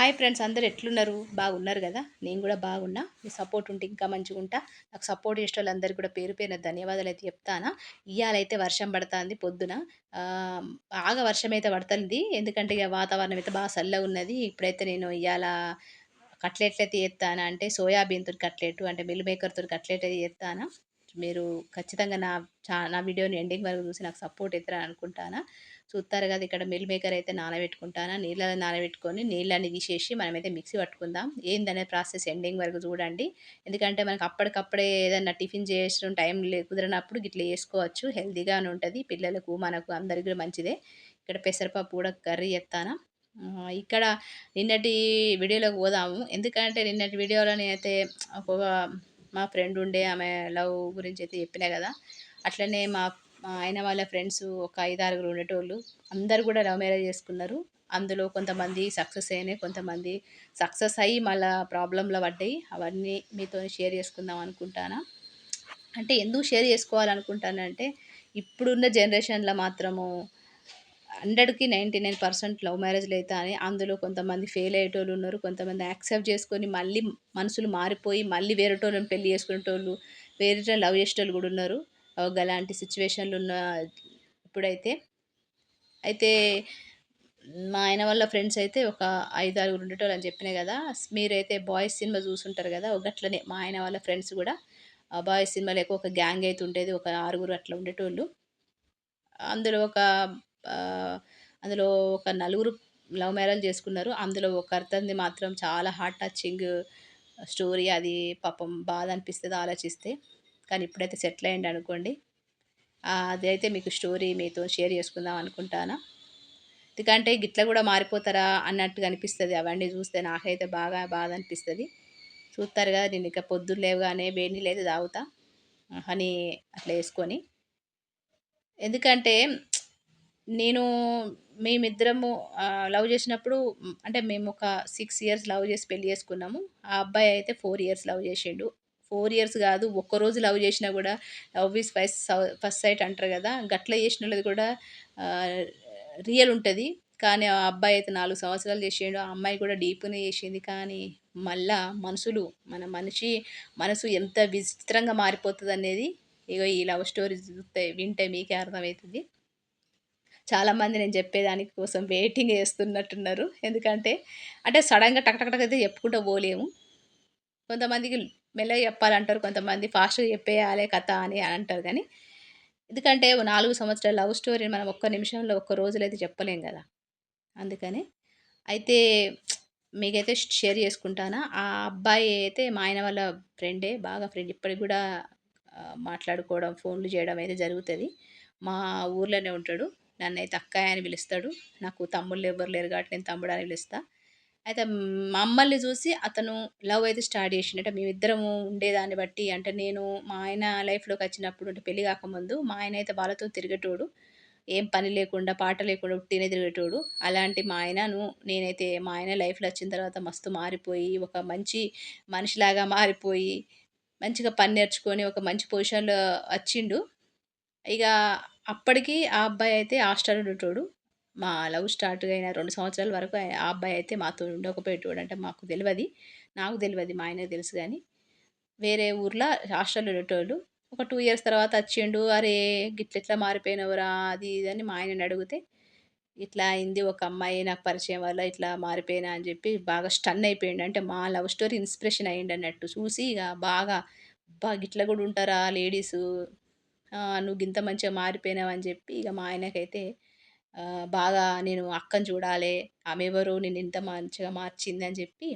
Hi friends అందరు ఎట్లున్నారు? బాగున్నారు కదా? నేను కూడా బాగున్నా. మీ సపోర్ట్ ఉంటే ఇంకా మంచిగా ఉంటా. నాకు సపోర్ట్ చేసే వాళ్ళందరికీ కూడా పేరు పేరున ధన్యవాదాలు అయితే చెప్తానా. ఇవాళైతే వర్షం పడుతుంది పొద్దున. బాగా వర్షం అయితే పడుతుంది. ఎందుకంటే ఇక వాతావరణం అయితే బాగా చల్లగా ఉన్నది. ఇప్పుడైతే నేను ఇవాళ కట్లెట్లు అయితే చేస్తానా అంటే సోయాబీన్తో కట్లెట్ అంటే మిల్ మేకర్తో కట్లెట్ అయితే చేస్తానా మీరు ఖచ్చితంగా నా చా నా వీడియోని ఎండింగ్ వరకు చూసి నాకు సపోర్ట్ అవుతారని అనుకుంటానా. చూస్తారు కదా ఇక్కడ మిల్ మేకర్ అయితే నానబెట్టుకుంటాను? నీళ్ళలో నానబెట్టుకొని నీళ్ళని తీసేసి మనమైతే మిక్సీ పట్టుకుందాం. ఏందనే ప్రాసెస్ ఎండింగ్ వరకు చూడండి. ఎందుకంటే మనకు అప్పటికప్పుడే ఏదన్నా టిఫిన్ చేసిన టైం కుదిరినప్పుడు ఇట్లా చేసుకోవచ్చు. హెల్తీగానే ఉంటుంది. పిల్లలకు మనకు అందరికీ కూడా మంచిదే. ఇక్కడ పెసరపప్పు కూడా కర్రీ చేస్తానా? ఇక్కడ నిన్నటి వీడియోలోకి పోదాము. ఎందుకంటే నిన్నటి వీడియోలో నేనైతే ఒక మా ఫ్రెండ్ ఉండే ఆమె లవ్ గురించి అయితే చెప్పినా కదా అట్లనే మా ఆయన వాళ్ళ ఫ్రెండ్స్ ఒక ఐదు ఆరుగురు ఉండేటోళ్ళు. అందరు కూడా లవ్ మ్యారేజ్ చేసుకున్నారు. అందులో కొంతమంది సక్సెస్ అయినాయి కొంతమంది సక్సెస్ అయ్యి మళ్ళీ ప్రాబ్లంలో పడ్డాయి. అవన్నీ మీతో షేర్ చేసుకుందాం అనుకుంటానా? అంటే ఎందుకు షేర్ చేసుకోవాలనుకుంటానంటే ఇప్పుడున్న జనరేషన్లో మాత్రము హండ్రెడ్కి నైంటీ నైన్ పర్సెంట్ లవ్ మ్యారేజ్లు అవుతాయని అని అందులో కొంతమంది ఫెయిల్ అయ్యేటోళ్ళు ఉన్నారు. కొంతమంది యాక్సెప్ట్ చేసుకొని మళ్ళీ మనసులు మారిపోయి మళ్ళీ వేరేటోళ్ళని పెళ్ళి చేసుకునేటోళ్ళు వేరే లవ్ చేసేటోళ్ళు కూడా ఉన్నారు. గలాంటి సిచ్యువేషన్లు ఉన్న ఇప్పుడైతే. అయితే మా ఆయన వాళ్ళ ఫ్రెండ్స్ అయితే ఒక ఐదు ఆరుగురు ఉండేటోళ్ళు అని చెప్పినాయి కదా మీరైతే బాయ్స్ సినిమా చూసుంటారు కదా ఒక అట్లనే మా ఆయన వాళ్ళ ఫ్రెండ్స్ కూడా బాయ్స్ సినిమా లేక ఒక గ్యాంగ్ అయితే ఉండేది ఒక ఆరుగురు అట్లా ఉండేటోళ్ళు. అందులో ఒక అందులో ఒక నలుగురు లవ్ మ్యారేజ్ చేసుకున్నారు. అందులో ఒక అర్థంది మాత్రం చాలా హార్ట్ టచింగ్ స్టోరీ అది పాపం బాధ అనిపిస్తుంది ఆలోచిస్తే. కానీ ఇప్పుడైతే సెటిల్ అయ్యండి అనుకోండి. అదైతే మీకు స్టోరీ మీతో షేర్ చేసుకుందాం అనుకుంటానా. ఎందుకంటే గిట్ల కూడా మారిపోతారా అన్నట్టుగా అనిపిస్తుంది. అవన్నీ చూస్తే నాకైతే బాగా బాధ అనిపిస్తుంది. చూస్తారు కదా నేను ఇక పొద్దున్న లేవగానే వేడి నీళ్ళు అయితే తాగుతా. హనీ అట్లా వేసుకొని. ఎందుకంటే నేను మేమిద్దరము లవ్ చేసినప్పుడు అంటే మేము ఒక సిక్స్ ఇయర్స్ లవ్ చేసి పెళ్ళి చేసుకున్నాము. ఆ అబ్బాయి అయితే ఫోర్ ఇయర్స్ లవ్ చేసిండు. ఫోర్ ఇయర్స్ కాదు ఒక్క రోజు లవ్ చేసినా కూడా love is first first sight అంటారు కదా. గట్ల చేసిన కూడా రియల్ ఉంటుంది. కానీ ఆ అబ్బాయి అయితే నాలుగు సంవత్సరాలు చేసిండు ఆ అమ్మాయి కూడా డీప్గానే చేసింది. కానీ మళ్ళా మనసులు మన మనిషి మనసు ఎంత విచిత్రంగా మారిపోతుంది అనేది ఇగో ఈ లవ్ స్టోరీ చూస్తే వింటే మీకే అర్థమవుతుంది చాలామంది నేను చెప్పేదానికి కోసం వెయిటింగ్ చేస్తున్నట్టున్నారు ఎందుకంటే అంటే సడన్గా టక్ టక్ టక్ అయితే చెప్పుకుంటూ పోలేము. కొంతమందికి మెల్లగా చెప్పాలంటారు కొంతమంది ఫాస్ట్గా చెప్పేయాలి కథ అని అంటారు కానీ ఎందుకంటే నాలుగు సంవత్సరాల లవ్ స్టోరీని మనం ఒక్క నిమిషంలో ఒక్క రోజులో అయితే చెప్పలేం కదా. అందుకని అయితే మీకైతే షేర్ చేసుకుంటానా? ఆ అబ్బాయి అయితే మా ఆయన వాళ్ళ ఫ్రెండే బాగా ఫ్రెండ్. ఇప్పటికి కూడా మాట్లాడుకోవడం ఫోన్లు చేయడం అయితే జరుగుతుంది. మా ఊర్లోనే ఉంటాడు. నన్ను అయితే అక్కయ్య అని పిలుస్తాడు. నాకు తమ్ముళ్ళు ఎవరు లేరు కాబట్టి నేను తమ్ముడు అని పిలుస్తా. అయితే మమ్మల్ని చూసి అతను లవ్ అయితే స్టార్ట్ చేసిండు. అంటే మేమిద్దరము ఉండేదాన్ని బట్టి అంటే నేను మా ఆయన లైఫ్లోకి వచ్చినప్పుడు అంటే పెళ్ళి కాకముందు మా ఆయన అయితే వాళ్ళతో తిరిగేటోడు. ఏం పని లేకుండా పాట లేకుండా ఉట్టినే తిరిగేటోడు. అలాంటి మా ఆయనను నేనైతే మా ఆయన లైఫ్లో వచ్చిన తర్వాత మస్తు మారిపోయి ఒక మంచి మనిషిలాగా మారిపోయి మంచిగా పని నేర్చుకొని ఒక మంచి పొజిషన్లో వచ్చిండు. ఇక అప్పటికి ఆ అబ్బాయి అయితే హాస్టల్ ఉండేటోడు. మా లవ్ స్టార్ట్ అయిన రెండు సంవత్సరాల వరకు ఆ అబ్బాయి అయితే మాతో ఉండకపోయేటోడు అంటే మాకు తెలియదు నాకు తెలియదు మా ఆయనకు తెలుసు కానీ వేరే ఊర్లో హాస్టల్లో ఉండేటోళ్ళు. ఒక టూ ఇయర్స్ తర్వాత వచ్చిండు అరే గిట్లెట్లా మారిపోయినవరా అది ఇది అని మా ఆయనని అడిగితే ఇట్లా అయింది ఒక అమ్మాయి నాకు పరిచయం వల్ల ఇట్లా మారిపోయినా అని చెప్పి బాగా స్టన్ అయిపోయిండు. అంటే మా లవ్ స్టోరీ ఇన్స్పిరేషన్ అయ్యిండు అన్నట్టు. చూసి ఇక బాగా బా గిట్ల కూడా ఉంటారా లేడీసు? నువ్వు ఇంత మంచిగా మారిపోయినావు అని చెప్పి ఇక మా ఆయనకైతే బాగా నేను అక్కని చూడాలి ఆమె ఎవరు నేను ఇంత మంచిగా మార్చింది అని చెప్పి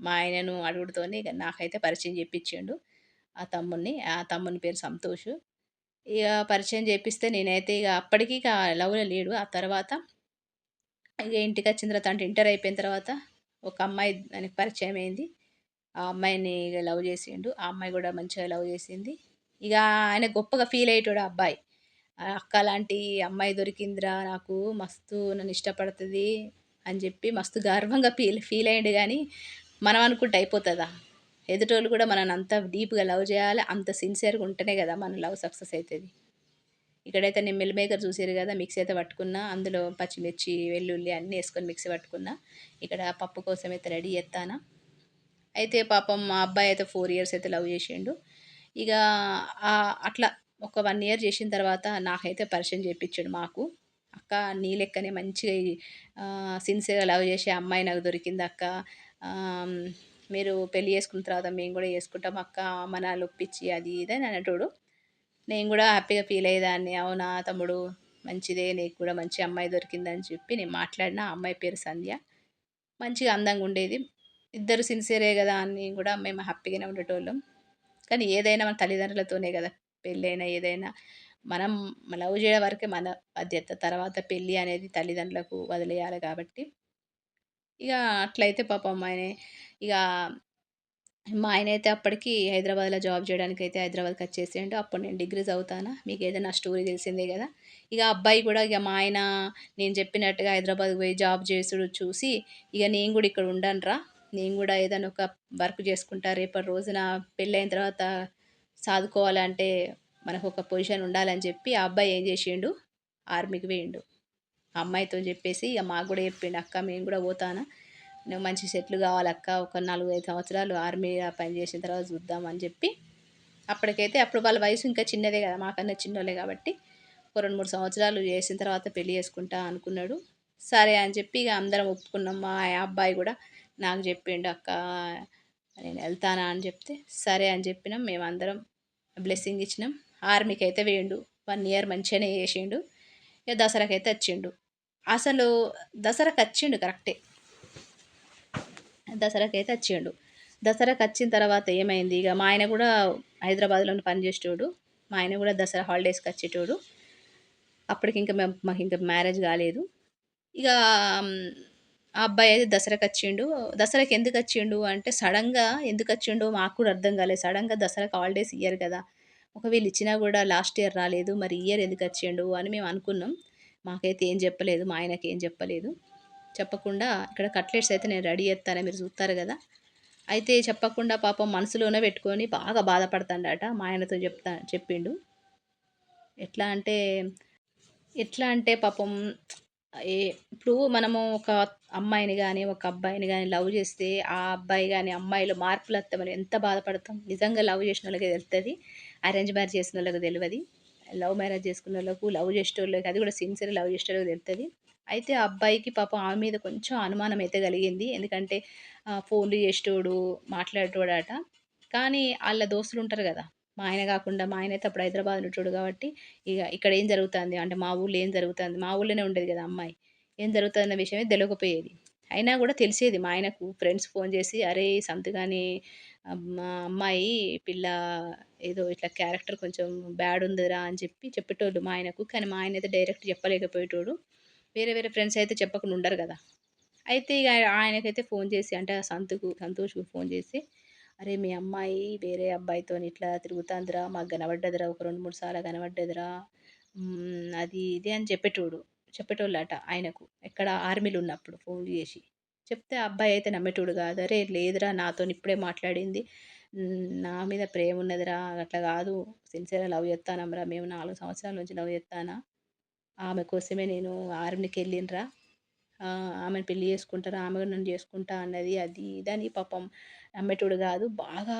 మా ఆయనను అడుగుడుతోనే ఇక నాకైతే పరిచయం చేపించిండు. ఆ తమ్ముడిని ఆ తమ్ముని పేరు సంతోష్. ఇక పరిచయం చేపిస్తే నేనైతే ఇక అప్పటికి ఇక లవ్లో లేడు. ఆ తర్వాత ఇక ఇంటికి వచ్చిన తర్వాత అంటే ఇంటర్ అయిపోయిన తర్వాత ఒక అమ్మాయి దానికి పరిచయం అయింది. ఆ అమ్మాయిని ఇక లవ్ చేసిండు. ఆ అమ్మాయి కూడా మంచిగా లవ్ చేసింది. ఇక ఆయన గొప్పగా ఫీల్ అయ్యేటోడు ఆ అబ్బాయి. అక్క లాంటి అమ్మాయి దొరికిందిరా నాకు మస్తు నన్ను ఇష్టపడుతుంది అని చెప్పి మస్తు గర్వంగా ఫీల్ ఫీల్ అయ్యాడు కానీ మనం అనుకుంటే అయిపోతుందా? ఎదుటోళ్ళు కూడా మనల్ని అంత డీప్గా లవ్ చేయాలి అంత సిన్సియర్గా ఉంటేనే కదా మన లవ్ సక్సెస్ అవుతుంది ఇక్కడైతే నేను మిల్ మేకర్ చూసారు కదా మిక్సీ అయితే పట్టుకున్నా అందులో పచ్చిమిర్చి వెల్లుల్లి అన్నీ వేసుకొని మిక్సీ పట్టుకున్నా ఇక్కడ పప్పు కోసం అయితే రెడీ చేస్తానా అయితే పాపం మా అబ్బాయి అయితే ఫోర్ ఇయర్స్ అయితే లవ్ చేసిండు. ఇక అట్లా ఒక వన్ ఇయర్ చేసిన తర్వాత నాకైతే పరిచయం చేయించాడు మాకు. అక్క నీ లెక్కనే మంచిగా సిన్సియర్గా లవ్ చేసే అమ్మాయి నాకు దొరికింది అక్క. మీరు పెళ్ళి చేసుకున్న తర్వాత మేము కూడా చేసుకుంటాం అక్క మనాలు ఒప్పించి అది ఇది అని అనేటోడు నేను కూడా హ్యాపీగా ఫీల్ అయ్యేదాన్ని. అవునా తమ్ముడు? మంచిదే నీకు కూడా మంచి అమ్మాయి దొరికిందని చెప్పి నేను మాట్లాడిన. అమ్మాయి పేరు సంధ్య. మంచిగా అందంగా ఉండేది. ఇద్దరు సిన్సియరే కదా అని కూడా మేము హ్యాపీగానే ఉండేటోళ్ళం. కానీ ఏదైనా మన తల్లిదండ్రులతోనే కదా. పెళ్ళైనా ఏదైనా మనం లవ్ చేయడం వరకే మన బాధ్యత. తర్వాత పెళ్ళి అనేది తల్లిదండ్రులకు వదిలేయాలి కాబట్టి. ఇక అట్లయితే పాపం ఆయన ఇక మా ఆయన అయితే అప్పటికి హైదరాబాద్లో జాబ్ చేయడానికి అయితే హైదరాబాద్కి వచ్చేసిండు. అప్పుడు నేను డిగ్రీ చదువుతానా? మీకు ఏదైనా స్టోరీ తెలిసిందే కదా? ఇక అబ్బాయి కూడా ఇక మా ఆయన నేను చెప్పినట్టుగా హైదరాబాద్కి పోయి జాబ్ చేసుడు చూసి ఇక నేను కూడా ఇక్కడ ఉండనురా. నేను కూడా ఏదైనా ఒక వర్క్ చేసుకుంటా. రేపటి రోజున పెళ్ళైన తర్వాత సాదుకోవాలంటే మనకు ఒక పొజిషన్ ఉండాలని చెప్పి ఆ అబ్బాయి ఏం చేసిండు? ఆర్మీకి పోయిండు. అమ్మాయితో చెప్పేసి ఇక మాకు కూడా చెప్పిండు అక్క మేము కూడా పోతానా? నువ్వు మంచి సెట్లు కావాలి అక్క ఒక నాలుగు ఐదు సంవత్సరాలు ఆర్మీ పని చేసిన తర్వాత చూద్దాం అని చెప్పి అప్పటికైతే అప్పుడు వాళ్ళ వయసు ఇంకా చిన్నదే కదా మాకన్నా చిన్నోళ్ళే కాబట్టి ఒక రెండు మూడు సంవత్సరాలు చేసిన తర్వాత పెళ్ళి చేసుకుంటా అనుకున్నాడు. సరే అని చెప్పి ఇక అందరం ఒప్పుకున్నాం. మా అబ్బాయి కూడా నాకు చెప్పిండు అక్క నేను వెళ్తానా? అని చెప్తే సరే అని చెప్పినాం. మేమందరం బ్లెస్సింగ్ ఇచ్చినాం. ఆర్మీకి అయితే వేయండు. వన్ ఇయర్ మంచిగానే చేసిండు. ఇక దసరాకి అయితే వచ్చిండు. అసలు దసరాకి వచ్చిండు కరెక్టే. దసరాకి అయితే వచ్చిండు. దసరాకి వచ్చిన తర్వాత ఏమైంది? ఇక మా ఆయన కూడా హైదరాబాద్లో పనిచేసేటోడు మా ఆయన కూడా దసరా హాలిడేస్కి వచ్చేటోడు. అప్పటికి ఇంకా మేము మాకు ఇంకా మ్యారేజ్ కాలేదు. ఇక ఆ అబ్బాయి అయితే దసరాకి వచ్చిండు. దసరాకి ఎందుకు వచ్చిండు అంటే సడన్గా ఎందుకు వచ్చిండు మాకు కూడా అర్థం కాలేదు. సడన్గా దసరాకి హాలిడేస్ ఇయ్యరు కదా. ఒకవేళ ఇచ్చినా కూడా లాస్ట్ ఇయర్ రాలేదు. మరి ఇయర్ ఎందుకు వచ్చిండు అని మేము అనుకున్నాం. మాకైతే ఏం చెప్పలేదు. మా ఆయనకి ఏం చెప్పలేదు. చెప్పకుండా ఇక్కడ కట్లెట్స్ అయితే నేను రెడీ చేస్తానని మీరు చూస్తారు కదా. అయితే చెప్పకుండా పాపం మనసులోనే పెట్టుకొని బాగా బాధపడతాడట. మా ఆయనతో చెప్తా చెప్పిండు. ఎట్లా అంటే ఎట్లా అంటే పాపం ఏ ఇప్పుడు మనము ఒక అమ్మాయిని కానీ ఒక అబ్బాయిని కానీ లవ్ చేస్తే ఆ అబ్బాయి కానీ అమ్మాయిలో మార్పులు వస్తే మనం ఎంత బాధపడతాం? నిజంగా లవ్ చేసిన వాళ్ళకి తెలుస్తుంది అరేంజ్ మ్యారేజ్ చేసిన వాళ్ళకి తెలియదు లవ్ మ్యారేజ్ చేసుకున్న వాళ్ళకు లవ్ చేసే వాళ్ళకి అది కూడా సిన్సియర్ లవ్ చేసే వాళ్ళకి తెలుస్తుంది అయితే ఆ అబ్బాయికి పాపం ఆమె మీద కొంచెం అనుమానం అయితే కలిగింది. ఎందుకంటే ఫోన్లు చేసేటోడు మాట్లాడేటోడట. కానీ వాళ్ళ దోస్తులు ఉంటారు కదా మా ఆయన కాకుండా మా ఆయన అయితే అప్పుడు హైదరాబాద్ ఉంటాడు కాబట్టి ఇక ఇక్కడ ఏం జరుగుతుంది? అంటే మా ఊళ్ళో ఏం జరుగుతుంది? మా ఊళ్ళోనే ఉండేది కదా అమ్మాయి. ఏం జరుగుతుందన్న విషయమే తెలియకపోయేది అయినా కూడా తెలిసేది మా ఆయనకు. ఫ్రెండ్స్ ఫోన్ చేసి అరే సంతగాని మా అమ్మాయి పిల్ల ఏదో ఇట్లా క్యారెక్టర్ కొంచెం బ్యాడ్ ఉందిరా అని చెప్పి చెప్పేటోళ్ళు మా ఆయనకు. కానీ మా ఆయన అయితే డైరెక్ట్ చెప్పలేకపోయేటోడు. వేరే వేరే ఫ్రెండ్స్ అయితే చెప్పకుండా ఉండరు కదా. అయితే ఇక ఆయనకైతే ఫోన్ చేసి అంటే సంతుకు సంతోష్కు ఫోన్ చేసి అరే మీ అమ్మాయి వేరే అబ్బాయితో ఇట్లా తిరుగుతుందిరా మాకు కనబడ్డదిరా ఒక రెండు మూడు సార్లు కనబడ్డదిరా. అది ఇది అని చెప్పేటోడు చెప్పేటోళ్ళట ఆయనకు. ఎక్కడ ఆర్మీలు ఉన్నప్పుడు ఫోన్ చేసి. చెప్తే అబ్బాయి అయితే నమ్మేటోడు కాదు. అరే లేదురా నాతో ఇప్పుడే మాట్లాడింది. నా మీద ప్రేమ ఉన్నదిరా అట్లా కాదు. సిన్సియర్గా లవ్ చేస్తానమ్రా మేము నాలుగు సంవత్సరాల నుంచి లవ్ చేస్తానా? ఆమె కోసమే నేను ఆర్మీకి వెళ్ళినరా ఆమెను పెళ్ళి చేసుకుంటారా? ఆమె నన్ను చేసుకుంటా అన్నది అది ఇదని పాపం నమ్మేటోడు కాదు. బాగా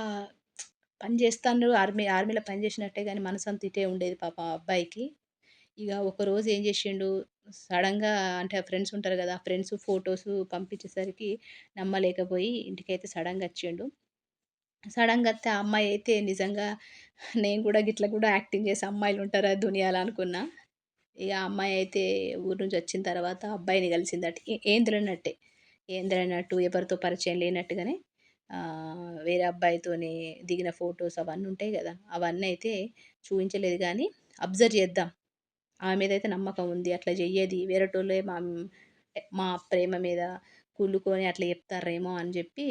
పని చేస్తాను ఆర్మీ ఆర్మీలో పని చేసినట్టే కానీ మనసంతా ఇటే ఉండేది పాప అబ్బాయికి. ఇక ఒకరోజు ఏం చేసిండు? సడన్గా అంటే ఫ్రెండ్స్ ఉంటారు కదా ఫ్రెండ్స్ ఫొటోస్ పంపించేసరికి నమ్మలేకపోయి ఇంటికైతే సడన్గా వచ్చిండు. సడన్గా వస్తే ఆ అమ్మాయి అయితే నిజంగా నేను కూడా గిట్ల కూడా యాక్టింగ్ చేసే అమ్మాయిలు ఉంటారా దునియాలో అనుకున్నా. ఇక అమ్మాయి అయితే ఊరు నుంచి వచ్చిన తర్వాత అబ్బాయిని కలిసిందట. ఏం తెలియనట్టే ఏం తెలియనట్టు ఎవరితో పరిచయం లేనట్టుగానే వేరే అబ్బాయితోని దిగిన ఫొటోస్ అవన్నీ ఉంటాయి కదా అవన్నీ అయితే చూపించలేదు కానీ అబ్జర్వ్ చేద్దాం. ఆమె మీద అయితే నమ్మకం ఉంది. అట్లా చెయ్యేది. వేరేటోళ్ళే మా మా ప్రేమ మీద కూలుకొని అట్లా చెప్తారేమో అని చెప్పి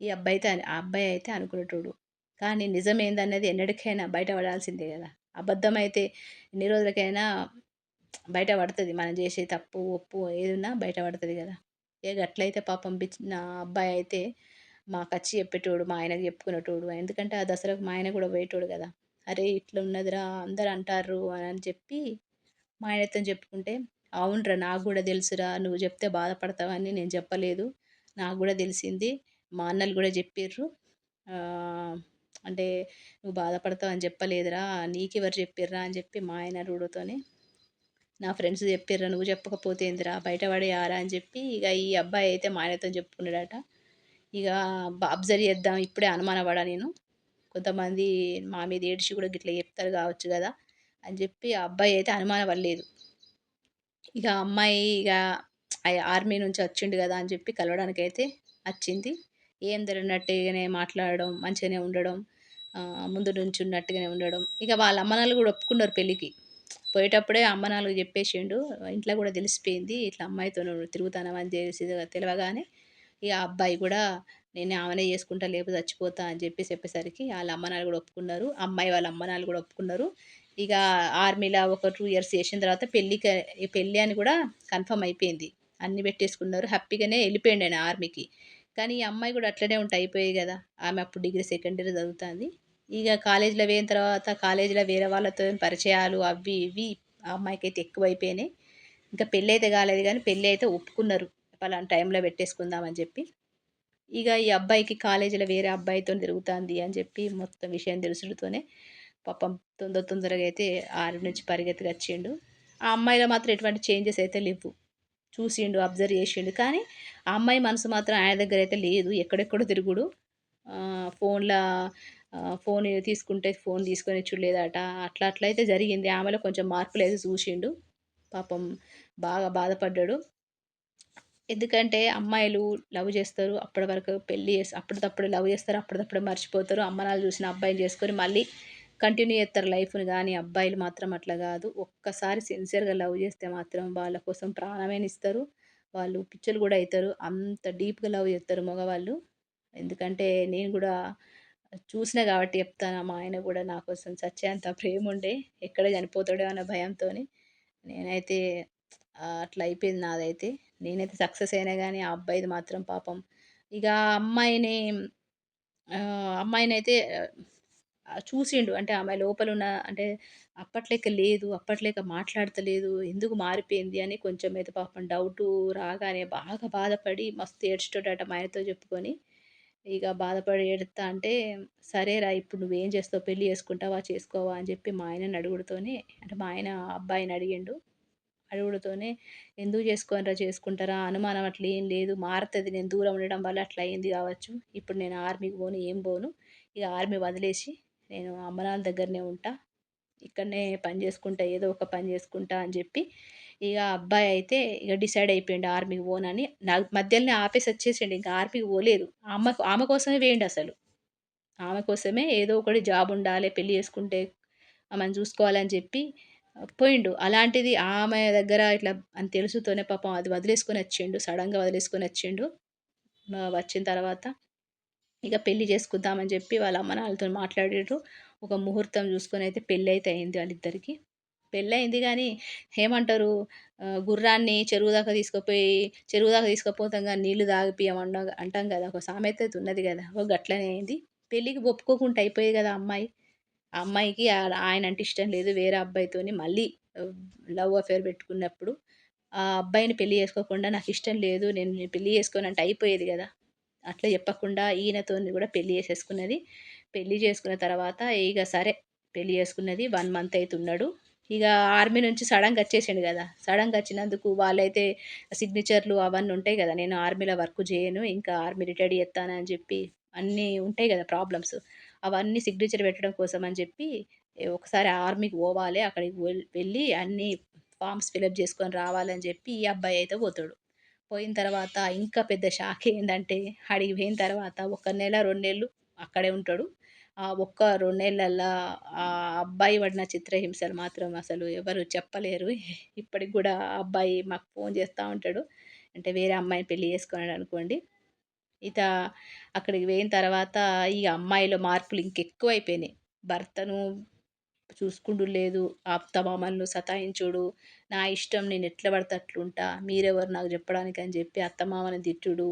ఈ అబ్బాయి అయితే ఆ అబ్బాయి అయితే అనుకునేటోడు. కానీ నిజమేందన్నది ఎన్నటికైనా బయటపడాల్సిందే కదా. అబద్ధమైతే ఎన్ని రోజులకైనా బయట పడుతుంది. మనం చేసే తప్పు ఒప్పు ఏదున్నా బయట పడుతుంది కదా. ఏ అట్లయితే పాపం నా అబ్బాయి అయితే మాకు వచ్చి చెప్పేటోడు మా ఆయనకు చెప్పుకునేటోడు ఎందుకంటే ఆ దసరాకు మా ఆయన కూడా పోయేటోడు కదా. అరే ఇట్లా ఉన్నదిరా అందరు అంటారు అని చెప్పి మా ఆయనతో చెప్పుకుంటే అవునరా నాకు కూడా తెలుసురా నువ్వు చెప్తే బాధపడతావని నేను చెప్పలేదు. నాకు కూడా తెలిసింది. మా అన్నలు కూడా చెప్పిర్రు. అంటే నువ్వు బాధపడతావు అని చెప్పలేదురా నీకెవరు చెప్పిర్రా అని చెప్పి మా ఆయన అడుగుతూనే నా ఫ్రెండ్స్ చెప్పిర్రా నువ్వు చెప్పకపోతే ఏందిరా బయట పడేయారా అని చెప్పి ఇక ఈ అబ్బాయి అయితే మా ఆయనతో చెప్పుకున్నాడట. ఇక అబ్జర్వ్ చేద్దాం ఇప్పుడే అనుమానపడా నేను. కొంతమంది మా మీద ఏడ్చి కూడా గిట్ల చెప్తారు కావచ్చు కదా అని చెప్పి ఆ అబ్బాయి అయితే అనుమానం పడలేదు ఇక అమ్మాయి ఇక ఆర్మీ నుంచి వచ్చిండు కదా అని చెప్పి కలవడానికి అయితే వచ్చింది. ఏం జరిగినట్టుగానే మాట్లాడడం మంచిగానే ఉండడం ముందు నుంచి ఉన్నట్టుగానే ఉండడం. ఇక వాళ్ళ అమ్మనాలు కూడా ఒప్పుకున్నారు పెళ్ళికి. పోయేటప్పుడే అమ్మ నాలుగు చెప్పేసిండు ఇంట్లో కూడా తెలిసిపోయింది ఇట్లా అమ్మాయితో తిరుగుతానమని చేసి తెలియగానే ఇక అబ్బాయి కూడా నేను ఆమెనే చేసుకుంటా లేపు చచ్చిపోతా అని చెప్పి చెప్పేసరికి వాళ్ళ అమ్మనాలు కూడా ఒప్పుకున్నారు. అమ్మాయి వాళ్ళ అమ్మనాలు కూడా ఒప్పుకున్నారు. ఇక ఆర్మీలో ఒక టూ ఇయర్స్ చేసిన తర్వాత పెళ్ళికి పెళ్ళి అని కూడా కన్ఫర్మ్ అయిపోయింది. అన్ని పెట్టేసుకున్నారు. హ్యాపీగానే వెళ్ళిపోయింది ఆయన ఆర్మీకి. కానీ ఈ అమ్మాయి కూడా అట్లనే ఉంటాయి అయిపోయాయి కదా. ఆమె అప్పుడు డిగ్రీ సెకండ్ ఇయర్ చదువుతుంది. ఇక కాలేజీలో పోయిన తర్వాత కాలేజీలో వేరే వాళ్ళతో పరిచయాలు అవి ఇవి ఆ అమ్మాయికి అయితే ఎక్కువ అయిపోయినాయి ఇంకా పెళ్ళి అయితే కాలేదు కానీ పెళ్ళి అయితే ఒప్పుకున్నారు. పలానా టైంలో పెట్టేసుకుందామని చెప్పి. ఇక ఈ అబ్బాయికి కాలేజీలో వేరే అబ్బాయితో తిరుగుతుంది అని చెప్పి మొత్తం విషయం తెలుసుడుతోనే పాపం తొందర తొందరగా అయితే ఆరు నుంచి పరిగెత్తుకు వచ్చిండు. ఆ అమ్మాయిలో మాత్రం ఎటువంటి చేంజెస్ అయితే లేవు. చూసిండు అబ్జర్వ్ చేసిండు. కానీ ఆ అమ్మాయి మనసు మాత్రం ఆయన దగ్గర అయితే లేదు. ఎక్కడెక్కడో తిరుగుడు. ఫోన్లో ఫోన్ తీసుకుంటే ఫోన్ తీసుకొని చూడలేదట. అట్లా అట్లా అయితే జరిగింది. ఆమెలో కొంచెం మార్పులు అయితే చూసిండు. పాపం బాగా బాధపడ్డాడు. ఎందుకంటే అమ్మాయిలు లవ్ చేస్తారు. అప్పటి వరకు పెళ్ళి చేసి అప్పటిదప్పుడు లవ్ చేస్తారు. అప్పటిదప్పుడు మర్చిపోతారు. అమ్మనాలు చూసిన అబ్బాయిని చేసుకొని మళ్ళీ కంటిన్యూ చేస్తారు లైఫ్ని. కానీ అబ్బాయిలు మాత్రం అట్లా కాదు. ఒక్కసారి సిన్సియర్గా లవ్ చేస్తే మాత్రం వాళ్ళ కోసం ప్రాణమైన ఇస్తారు వాళ్ళు పిచ్చలు కూడా అవుతారు అంత డీప్గా లవ్ చేస్తారు మగవాళ్ళు. ఎందుకంటే నేను కూడా చూసిన కాబట్టి చెప్తాను. మా ఆయన కూడా నా కోసం చచ్చేంత ప్రేమ ఉండే ఎక్కడ చనిపోతాడో అన్న భయంతో నేనైతే అట్లా అయిపోయింది నాదైతే. నేనైతే సక్సెస్ అయినా కానీ ఆ అబ్బాయిది మాత్రం పాపం. ఇక అమ్మాయిని అమ్మాయిని అయితే చూసిండు. అంటే ఆమె లోపల ఉన్న అంటే అప్పట్లేక లేదు అప్పట్లేక మాట్లాడతలేదు ఎందుకు మారిపోయింది అని కొంచెం అయితే పాపం డౌటు రాగానే బాగా బాధపడి మస్తు ఏడ్చేటోడట మా ఆయనతో చెప్పుకొని. ఇక బాధపడి ఏడుతా అంటే సరేరా ఇప్పుడు నువ్వేం చేస్తావు? పెళ్ళి చేసుకుంటావా చేసుకోవా? అని చెప్పి మా ఆయనని అడుగుడుతోనే అంటే మా ఆయన అబ్బాయిని అడిగిండు. అడుగుడుతోనే ఎందుకు చేసుకోనరా చేసుకుంటారా? అనుమానం అట్లా ఏం లేదు. మారుతుంది. నేను దూరం ఉండడం వల్ల అట్లా అయింది కావచ్చు. ఇప్పుడు నేను ఆర్మీకి పోను ఏం పోను. ఇక ఆర్మీ వదిలేసి నేను అమ్మ నాన్న దగ్గరనే ఉంటా. ఇక్కడనే పని చేసుకుంటా ఏదో ఒక పని చేసుకుంటా అని చెప్పి ఇక అబ్బాయి అయితే ఇక డిసైడ్ అయిపోయిండు ఆర్మీకి పోనని. నాకు మధ్యలోనే ఆపేసి వచ్చేసిండు. ఇంకా ఆర్మీకి పోలేదు. అమ్మ ఆమె కోసమే వేయండి అసలు. ఆమె కోసమే ఏదో ఒకటి జాబ్ ఉండాలి పెళ్ళి చేసుకుంటే ఆమెను చూసుకోవాలని చెప్పి పోయిండు. అలాంటిది ఆమె దగ్గర ఇట్లా అని తెలుసుతోనే పాపం అది వదిలేసుకొని వచ్చిండు. సడన్గా వదిలేసుకొని వచ్చిండు. వచ్చిన తర్వాత ఇక పెళ్ళి చేసుకుందామని చెప్పి వాళ్ళ అమ్మ నాన్నలతో మాట్లాడారు ఒక ముహూర్తం చూసుకొని అయితే పెళ్ళి అయితే అయింది వాళ్ళిద్దరికి. పెళ్ళయింది కానీ ఏమంటారు? గుర్రాన్ని చెరువు దాకా తీసుకుపోయి చెరువు దాకా తీసుకుపోతాం కానీ నీళ్ళు తాగిపియమండ అంటాం కదా. ఒక సామెత అయితే ఉన్నది కదా. ఒక గట్లనే అయింది. పెళ్ళికి ఒప్పుకోకుండా అయిపోయేది కదా అమ్మాయి. ఆ అమ్మాయికి ఆయన అంటే ఇష్టం లేదు వేరే అబ్బాయితోని మళ్ళీ లవ్ అఫేర్ పెట్టుకున్నప్పుడు ఆ అబ్బాయిని పెళ్ళి చేసుకోకుండా నాకు ఇష్టం లేదు నేను పెళ్ళి చేసుకొని అంటే అయిపోయేది కదా. అట్లా చెప్పకుండా ఈయనతో కూడా పెళ్ళి చేసేసుకున్నది. పెళ్ళి చేసుకున్న తర్వాత ఇక సరే పెళ్ళి చేసుకున్నది వన్ మంత్ అవుతున్నాడు ఇక ఆర్మీ నుంచి సడన్గా వచ్చేసిండు కదా. సడన్గా వచ్చినందుకు వాళ్ళైతే సిగ్నేచర్లు అవన్నీ ఉంటాయి కదా. నేను ఆర్మీలో వర్క్ చేయను ఇంకా ఆర్మీ రిటైర్డ్ చేస్తానని చెప్పి అన్నీ ఉంటాయి కదా ప్రాబ్లమ్స్. అవన్నీ సిగ్నేచర్ పెట్టడం కోసం అని చెప్పి ఒకసారి ఆర్మీకి పోవాలి అక్కడికి వెళ్ళి అన్ని ఫామ్స్ ఫిలప్ చేసుకొని రావాలని చెప్పి ఈ అబ్బాయి అయితే పోతాడు. పోయిన తర్వాత ఇంకా పెద్ద షాక్ ఏంటంటే అడిగి పోయిన తర్వాత ఒక నెల రెండు నెలలు అక్కడే ఉంటాడు. ఆ ఒక్క రెండు నెలల్లో ఆ అబ్బాయి పడిన చిత్రహింసలు మాత్రం అసలు ఎవరు చెప్పలేరు. ఇప్పటికి కూడా ఆ అబ్బాయి మాకు ఫోన్ చేస్తూ ఉంటాడు. అంటే వేరే అమ్మాయిని పెళ్ళి చేసుకున్నాడు అనుకోండి. ఇక అక్కడికి పోయిన తర్వాత ఈ అమ్మాయిలో మార్పులు ఇంకెక్కువైపోయినాయి భర్తను చూసుకుంటూ లేదు అత్తమామలను సతాయించుడు నా ఇష్టం నేను ఎట్లా పడితే అట్లుంటా మీరెవరు నాకు చెప్పడానికి అని చెప్పి అత్తమామని తిట్టుడు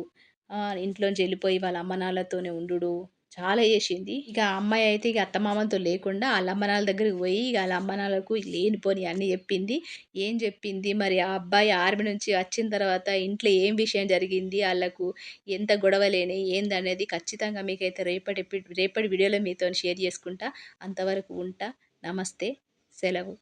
ఇంట్లోంచి వెళ్ళిపోయి వాళ్ళ అమ్మ నాన్నలతోనే ఉండు చాలా చేసింది. ఇక అమ్మాయి అయితే ఇక అత్తమామతో లేకుండా వాళ్ళ అమ్మనాల దగ్గరికి పోయి ఇక వాళ్ళ అమ్మనాలకు లేనిపోని అన్నీ చెప్పింది. ఏం చెప్పింది? మరి ఆ అబ్బాయి ఆర్మీ నుంచి వచ్చిన తర్వాత ఇంట్లో ఏం విషయం జరిగింది? వాళ్ళకు ఎంత గొడవలేని? ఏందనేది ఖచ్చితంగా మీకైతే రేపటి రేపటి వీడియోలో మీతో షేర్ చేసుకుంటా. అంతవరకు ఉంటా. నమస్తే. సెలవు.